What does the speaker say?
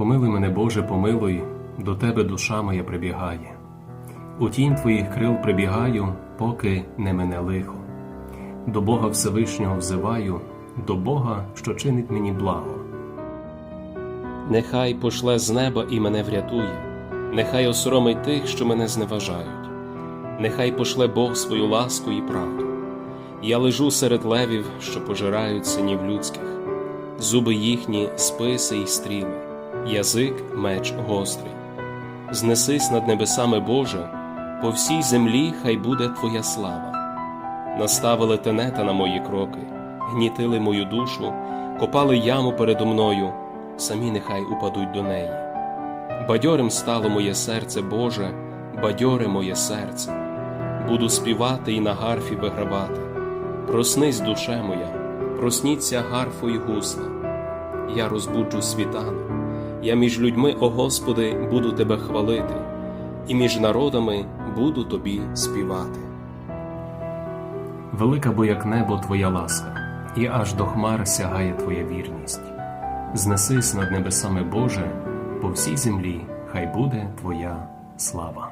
Помилуй мене, Боже, помилуй, до Тебе душа моя прибігає. У тінь Твоїх крил прибігаю, поки не мене лихо. До Бога Всевишнього взиваю, до Бога, що чинить мені благо. Нехай пошле з неба і мене врятує, нехай осоромить тих, що мене зневажають, нехай пошле Бог свою ласку і правду. Я лежу серед левів, що пожирають синів людських, зуби їхні списи й стріли, язик меч гострий. Знесись над небесами Боже, по всій землі хай буде Твоя слава. Наставили тенета на мої кроки, гнітили мою душу, копали яму передо мною, самі нехай упадуть до неї. Бадьорим стало моє серце Боже, бадьоре моє серце. Буду співати і на гарфі вигравати. Проснись, душе моя, просніться гарфо й гусла. Я розбуджу світанок, я між людьми, о Господи, буду Тебе хвалити, і між народами буду Тобі співати. Велика бо як небо Твоя ласка, і аж до хмар сягає Твоя вірність. Знесись над небесами Боже, по всій землі хай буде Твоя слава.